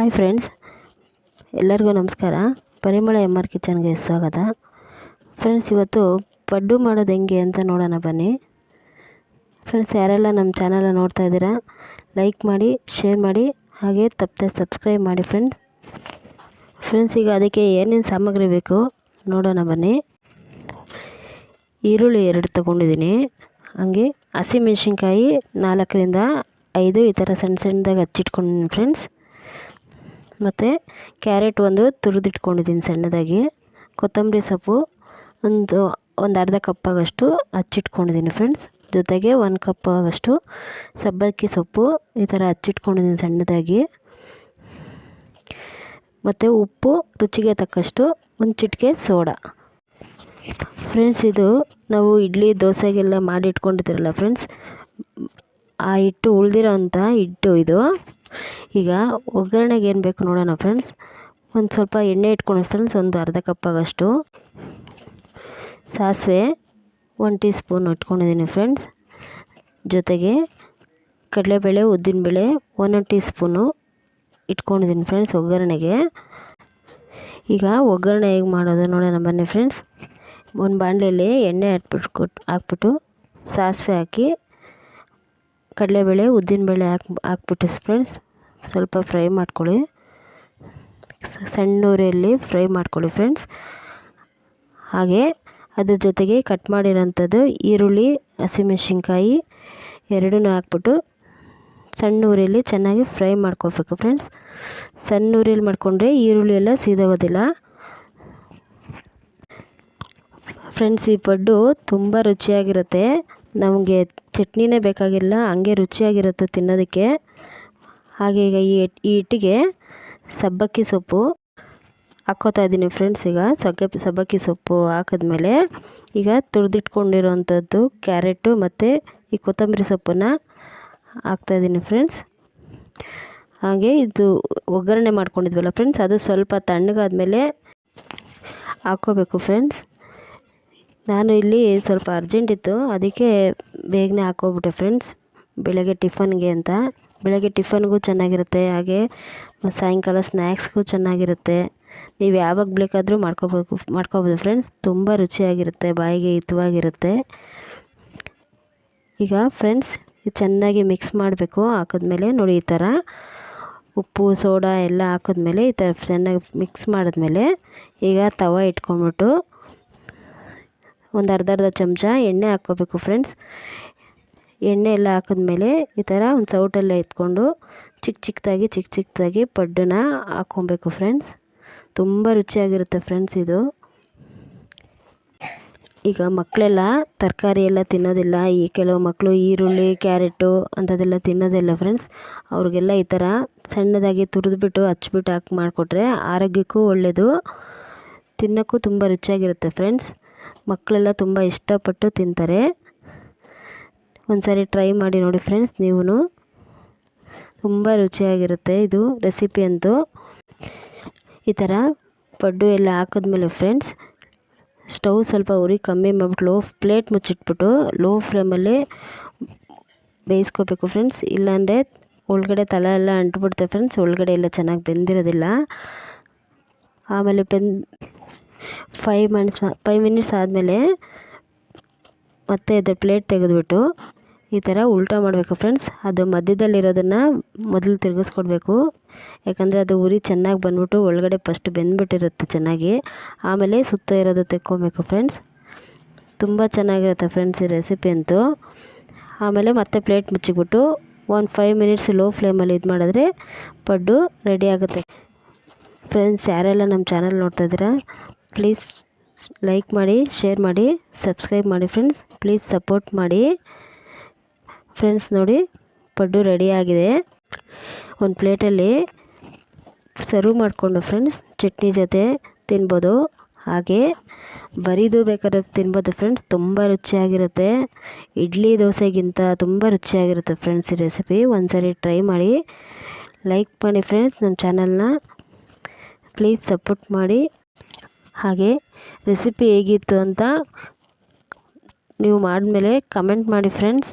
Hi friends ಎಲ್ಲರಿಗೂ ನಮಸ್ಕಾರ. ಪರಿಮಳ ಎಂ ಆರ್ ಕಿಚನ್ಗೆ ಸ್ವಾಗತ. ಫ್ರೆಂಡ್ಸ್ ಇವತ್ತು ಪಡ್ಡು ಮಾಡೋದು ಹೆಂಗೆ ಅಂತ ನೋಡೋಣ ಬನ್ನಿ. ಫ್ರೆಂಡ್ಸ್ ಯಾರೆಲ್ಲ ನಮ್ಮ ಚಾನಲ ನೋಡ್ತಾ ಇದ್ದೀರಾ ಲೈಕ್ ಮಾಡಿ ಶೇರ್ ಮಾಡಿ, ಹಾಗೆ ತಪ್ಪದೆ ಸಬ್ಸ್ಕ್ರೈಬ್ ಮಾಡಿ ಫ್ರೆಂಡ್ಸ್ ಫ್ರೆಂಡ್ಸ್ ಈಗ ಅದಕ್ಕೆ ಏನೇನು ಸಾಮಗ್ರಿ ಬೇಕು ನೋಡೋಣ ಬನ್ನಿ. ಈರುಳ್ಳಿ ಎರಡು ತಗೊಂಡಿದ್ದೀನಿ. ಹಾಗೆ ಹಸಿಮೆಣ್ಸಿನ್ಕಾಯಿ ನಾಲ್ಕರಿಂದ ಐದು ಈ ಥರ ಸಣ್ಣ ಸಣ್ಣದಾಗಿ ಹಚ್ಚಿಟ್ಕೊಂಡಿದ್ದೀನಿ ಫ್ರೆಂಡ್ಸ್ ಮತ್ತು ಕ್ಯಾರೆಟ್ ಒಂದು ತುರಿದಿಟ್ಕೊಂಡಿದ್ದೀನಿ ಸಣ್ಣದಾಗಿ. ಕೊತ್ತಂಬರಿ ಸೊಪ್ಪು ಒಂದು ಒಂದು ಅರ್ಧ ಕಪ್ಪಾಗಷ್ಟು ಹಚ್ಚಿಟ್ಕೊಂಡಿದ್ದೀನಿ ಫ್ರೆಂಡ್ಸ್ ಜೊತೆಗೆ ಒಂದು ಕಪ್ ಸಬ್ಬಕ್ಕಿ ಸೊಪ್ಪು ಈ ಥರ ಹಚ್ಚಿಟ್ಕೊಂಡಿದ್ದೀನಿ ಸಣ್ಣದಾಗಿ. ಮತ್ತು ಉಪ್ಪು ರುಚಿಗೆ ತಕ್ಕಷ್ಟು ಒಂದು ಚಿಟಿಕೆ ಸೋಡಾ. ಫ್ರೆಂಡ್ಸ್ ಇದು ನಾವು ಇಡ್ಲಿ ದೋಸೆಗೆಲ್ಲ ಮಾಡಿಟ್ಕೊಂಡಿದ್ದೀರಲ್ಲ ಫ್ರೆಂಡ್ಸ್ ಆ ಹಿಟ್ಟು ಉಳಿದಿರೋ ಅಂಥ ಹಿಟ್ಟು ಇದು. ಈಗ ಒಗ್ಗರಣೆಗೆ ಏನು ಬೇಕು ನೋಡೋಣ ಫ್ರೆಂಡ್ಸ್ ಒಂದು ಸ್ವಲ್ಪ ಎಣ್ಣೆ ಇಟ್ಕೊಂಡು ಫ್ರೆಂಡ್ಸ್ ಒಂದು ಅರ್ಧ ಕಪ್ ಆಗೋಷ್ಟು. ಸಾಸಿವೆ ಒನ್ ಟೀ ಸ್ಪೂನ್ ಇಟ್ಕೊಂಡಿದ್ದೀನಿ ಫ್ರೆಂಡ್ಸ್ ಜೊತೆಗೆ ಕಡಲೆಬೇಳೆ, ಉದ್ದಿನಬೇಳೆ ಒಂದೊಂದು ಟೀ ಸ್ಪೂನು ಇಟ್ಕೊಂಡಿದ್ದೀನಿ ಫ್ರೆಂಡ್ಸ್ ಒಗ್ಗರಣೆಗೆ. ಈಗ ಒಗ್ಗರಣೆ ಹೇಗೆ ಮಾಡೋದು ನೋಡೋಣ ಬನ್ನಿ ಫ್ರೆಂಡ್ಸ್ ಒಂದು ಬಾಣಲೆಯಲ್ಲಿ ಎಣ್ಣೆ ಹಾಕ್ಬಿಟ್ಟು ಕೊಟ್ಟು ಹಾಕ್ಬಿಟ್ಟು ಸಾಸಿವೆ ಹಾಕಿ, ಕಡಲೆಬೇಳೆ, ಉದ್ದಿನಬೇಳೆ ಹಾಕಿ, ಹಾಕ್ಬಿಟ್ಟು ಫ್ರೆಂಡ್ಸ್ ಸ್ವಲ್ಪ ಫ್ರೈ ಮಾಡ್ಕೊಳ್ಳಿ. ಸಣ್ಣ ಉರಿಯಲ್ಲಿ ಫ್ರೈ ಮಾಡ್ಕೊಳ್ಳಿ ಫ್ರೆಂಡ್ಸ್. ಹಾಗೆ ಅದ್ರ ಜೊತೆಗೆ ಕಟ್ ಮಾಡಿರೋಂಥದ್ದು ಈರುಳ್ಳಿ, ಹಸಿಮೆಣ್ಸಿನ್ಕಾಯಿ ಎರಡೂ ಹಾಕ್ಬಿಟ್ಟು ಸಣ್ಣ ಉರಿಯಲ್ಲಿ ಚೆನ್ನಾಗಿ ಫ್ರೈ ಮಾಡ್ಕೋಬೇಕು ಫ್ರೆಂಡ್ಸ್. ಸಣ್ಣ ಉರಿಯಲ್ಲಿ ಮಾಡಿಕೊಂಡ್ರೆ ಈರುಳ್ಳಿ ಎಲ್ಲ ಸೀದೋಗೋದಿಲ್ಲ. ಫ್ರೆಂಡ್ಸ್, ಈ ಪಡ್ಡು ತುಂಬ ರುಚಿಯಾಗಿರುತ್ತೆ. ನಮಗೆ ಚಟ್ನಿನೇ ಬೇಕಾಗಿಲ್ಲ, ಹಂಗೆ ರುಚಿಯಾಗಿರುತ್ತೆ ತಿನ್ನೋದಕ್ಕೆ. ಹಾಗೆ ಈಗ ಈ ಈ ಹಿಟ್ಟಿಗೆ ಸಬ್ಬಕ್ಕಿ ಸೊಪ್ಪು ಹಾಕ್ಕೋತಾ ಇದ್ದೀನಿ ಫ್ರೆಂಡ್ಸ್ ಈಗ. ಸೊಗ್ಗೆ ಸಬ್ಬಕ್ಕಿ ಸೊಪ್ಪು ಹಾಕಿದ್ಮೇಲೆ ಈಗ ತುರಿದಿಟ್ಕೊಂಡಿರೋವಂಥದ್ದು ಕ್ಯಾರೆಟು ಮತ್ತು ಈ ಕೊತ್ತಂಬರಿ ಸೊಪ್ಪನ್ನು ಹಾಕ್ತಾಯಿದ್ದೀನಿ ಫ್ರೆಂಡ್ಸ್ ಹಾಗೆ ಇದು ಒಗ್ಗರಣೆ ಮಾಡ್ಕೊಂಡಿದ್ವಲ್ಲ ಫ್ರೆಂಡ್ಸ್ ಅದು ಸ್ವಲ್ಪ ತಣ್ಣಗಾದ್ಮೇಲೆ ಹಾಕ್ಕೋಬೇಕು ಫ್ರೆಂಡ್ಸ್ ನಾನು ಇಲ್ಲಿ ಸ್ವಲ್ಪ ಅರ್ಜೆಂಟ್ ಇತ್ತು, ಅದಕ್ಕೆ ಬೇಗನೆ ಹಾಕ್ಕೋಬಿಟ್ಟೆ ಫ್ರೆಂಡ್ಸ್ ಬೆಳಗ್ಗೆ ಟಿಫನ್ಗೆ ಅಂತ. ಬೆಳಗ್ಗೆ ಟಿಫನ್ಗೂ ಚೆನ್ನಾಗಿರುತ್ತೆ, ಹಾಗೆ ಸಾಯಂಕಾಲ ಸ್ನ್ಯಾಕ್ಸ್ಗೂ ಚೆನ್ನಾಗಿರುತ್ತೆ. ನೀವು ಯಾವಾಗ ಬೇಕಾದರೂ ಮಾಡ್ಕೋಬೇಕು, ಮಾಡ್ಕೋಬೋದು ಫ್ರೆಂಡ್ಸ್ ತುಂಬ ರುಚಿಯಾಗಿರುತ್ತೆ, ಬಾಯಿಗೆ ಹಿತವಾಗಿರುತ್ತೆ. ಈಗ ಫ್ರೆಂಡ್ಸ್ ಚೆನ್ನಾಗಿ ಮಿಕ್ಸ್ ಮಾಡಬೇಕು, ಹಾಕಿದ್ಮೇಲೆ ನೋಡಿ ಈ ಥರ. ಉಪ್ಪು, ಸೋಡಾ ಎಲ್ಲ ಹಾಕಿದ್ಮೇಲೆ ಈ ಥರ ಚೆನ್ನಾಗಿ ಮಿಕ್ಸ್ ಮಾಡಿದ್ಮೇಲೆ ಈಗ ತವ ಇಟ್ಕೊಂಡ್ಬಿಟ್ಟು ಒಂದು ಅರ್ಧ ಅರ್ಧ ಚಮಚ ಎಣ್ಣೆ ಹಾಕ್ಕೋಬೇಕು ಫ್ರೆಂಡ್ಸ್ ಎಣ್ಣೆ ಎಲ್ಲ ಹಾಕಿದ್ಮೇಲೆ ಈ ಥರ ಒಂದು ಸೌಟಲ್ಲೇ ಎತ್ಕೊಂಡು ಚಿಕ್ಕ ಚಿಕ್ಕದಾಗಿ ಚಿಕ್ಕ ಚಿಕ್ಕದಾಗಿ ಪಡ್ಡನ್ನ ಹಾಕ್ಕೊಬೇಕು ಫ್ರೆಂಡ್ಸ್ ತುಂಬ ರುಚಿಯಾಗಿರುತ್ತೆ ಫ್ರೆಂಡ್ಸ್ ಇದು. ಈಗ ಮಕ್ಕಳೆಲ್ಲ ತರಕಾರಿ ಎಲ್ಲ ತಿನ್ನೋದಿಲ್ಲ. ಈ ಕೆಲವು ಮಕ್ಕಳು ಈರುಳ್ಳಿ, ಕ್ಯಾರೆಟು ಅಂಥದ್ದೆಲ್ಲ ತಿನ್ನೋದಿಲ್ಲ ಫ್ರೆಂಡ್ಸ್ ಅವ್ರಿಗೆಲ್ಲ ಈ ಥರ ಸಣ್ಣದಾಗಿ ತುರಿದ್ಬಿಟ್ಟು ಹಚ್ಬಿಟ್ಟು ಹಾಕಿ ಮಾಡಿಕೊಟ್ರೆ ಆರೋಗ್ಯಕ್ಕೂ ಒಳ್ಳೆಯದು ತಿನ್ನೋಕ್ಕೂ ತುಂಬ ರುಚಿಯಾಗಿರುತ್ತೆ ಫ್ರೆಂಡ್ಸ್ ಮಕ್ಕಳೆಲ್ಲ ತುಂಬ ಇಷ್ಟಪಟ್ಟು ತಿಂತಾರೆ. ಒಂದು ಸಾರಿ ಟ್ರೈ ಮಾಡಿ ನೋಡಿ ಫ್ರೆಂಡ್ಸ್ ನೀವು ತುಂಬ ರುಚಿಯಾಗಿರುತ್ತೆ ಇದು ರೆಸಿಪಿ ಅಂತೂ. ಈ ಥರ ಪಡ್ಡು ಎಲ್ಲ ಹಾಕಿದ್ಮೇಲೆ ಫ್ರೆಂಡ್ಸ್ ಸ್ಟವ್ ಸ್ವಲ್ಪ ಉರಿ ಕಮ್ಮಿ ಮಾಡಿಬಿಟ್ಟು ಲೋ ಪ್ಲೇಟ್ ಮುಚ್ಚಿಟ್ಬಿಟ್ಟು ಲೋ ಫ್ಲೇಮಲ್ಲಿ ಬೇಯಿಸ್ಕೋಬೇಕು ಫ್ರೆಂಡ್ಸ್ ಇಲ್ಲಾಂದರೆ ಒಳಗಡೆ ತಲೆ ಎಲ್ಲ ಅಂಟ್ಬಿಡುತ್ತೆ ಫ್ರೆಂಡ್ಸ್ ಒಳಗಡೆ ಎಲ್ಲ ಚೆನ್ನಾಗಿ ಬೆಂದಿರೋದಿಲ್ಲ. ಆಮೇಲೆ ಬೆನ್ ಫೈವ್ ಮಿನಿಟ್ಸ್ ಫೈವ್ ಮಿನಿಟ್ಸ್ ಆದಮೇಲೆ ಮತ್ತೆ ಇದು ಪ್ಲೇಟ್ ತೆಗೆದುಬಿಟ್ಟು ಈ ಥರ ಉಲ್ಟಾ ಮಾಡಬೇಕು ಫ್ರೆಂಡ್ಸ್. ಅದು ಮಧ್ಯದಲ್ಲಿರೋದನ್ನು ಮೊದಲು ತಿರುಗಿಸ್ಕೊಡ್ಬೇಕು. ಯಾಕಂದರೆ ಅದು ಉರಿ ಚೆನ್ನಾಗಿ ಬಂದ್ಬಿಟ್ಟು ಒಳಗಡೆ ಫಸ್ಟ್ ಬೆಂದ್ಬಿಟ್ಟಿರುತ್ತೆ ಚೆನ್ನಾಗಿ. ಆಮೇಲೆ ಸುತ್ತ ಇರೋದು ತೆಕ್ಕೊಬೇಕು ಫ್ರೆಂಡ್ಸ್. ತುಂಬ ಚೆನ್ನಾಗಿರುತ್ತೆ ಫ್ರೆಂಡ್ಸ್ ಈ ರೆಸಿಪಿ ಅಂತೂ. ಆಮೇಲೆ ಮತ್ತೆ ಪ್ಲೇಟ್ ಮುಚ್ಚಿಬಿಟ್ಟು ಒಂದು ಫೈವ್ ಮಿನಿಟ್ಸ್ ಲೋ ಫ್ಲೇಮಲ್ಲಿ ಇದು ಮಾಡಿದ್ರೆ ಪಡ್ಡು ರೆಡಿ ಆಗುತ್ತೆ. ಫ್ರೆಂಡ್ಸ್, ಯಾರೆಲ್ಲ ನಮ್ಮ ಚಾನಲ್ ನೋಡ್ತಾ ಇದ್ದೀರಾ ಪ್ಲೀಸ್ ಲೈಕ್ ಮಾಡಿ ಶೇರ್ ಮಾಡಿ ಸಬ್ಸ್ಕ್ರೈಬ್ ಮಾಡಿ ಫ್ರೆಂಡ್ಸ್ ಪ್ಲೀಸ್ ಸಪೋರ್ಟ್ ಮಾಡಿ. ಫ್ರೆಂಡ್ಸ್ ನೋಡಿ, ಪಡ್ಡು ರೆಡಿಯಾಗಿದೆ ಒಂದು ಪ್ಲೇಟಲ್ಲಿ ಸರ್ವ್ ಮಾಡಿಕೊಂಡು ಫ್ರೆಂಡ್ಸ್ ಚಟ್ನಿ ಜೊತೆ ತಿನ್ಬೋದು. ಹಾಗೆ ಬರೀದು ಬೇಕಾದ್ರೆ ತಿನ್ಬೋದು ಫ್ರೆಂಡ್ಸ್, ತುಂಬ ರುಚಿಯಾಗಿರುತ್ತೆ. ಇಡ್ಲಿ ದೋಸೆಗಿಂತ ತುಂಬ ರುಚಿಯಾಗಿರುತ್ತೆ ಫ್ರೆಂಡ್ಸ್ ಈ ರೆಸಿಪಿ ಒಂದ್ಸರಿ ಟ್ರೈ ಮಾಡಿ ಲೈಕ್ ಮಾಡಿ ಫ್ರೆಂಡ್ಸ್ ನಮ್ಮ ಚಾನಲ್ನ ಪ್ಲೀಸ್ ಸಪೋರ್ಟ್ ಮಾಡಿ. ಹಾಗೆ ರೆಸಿಪಿ ಹೇಗಿತ್ತು ಅಂತ ನೀವು ಮಾಡಿದ್ಮೇಲೆ ಕಮೆಂಟ್ ಮಾಡಿ friends.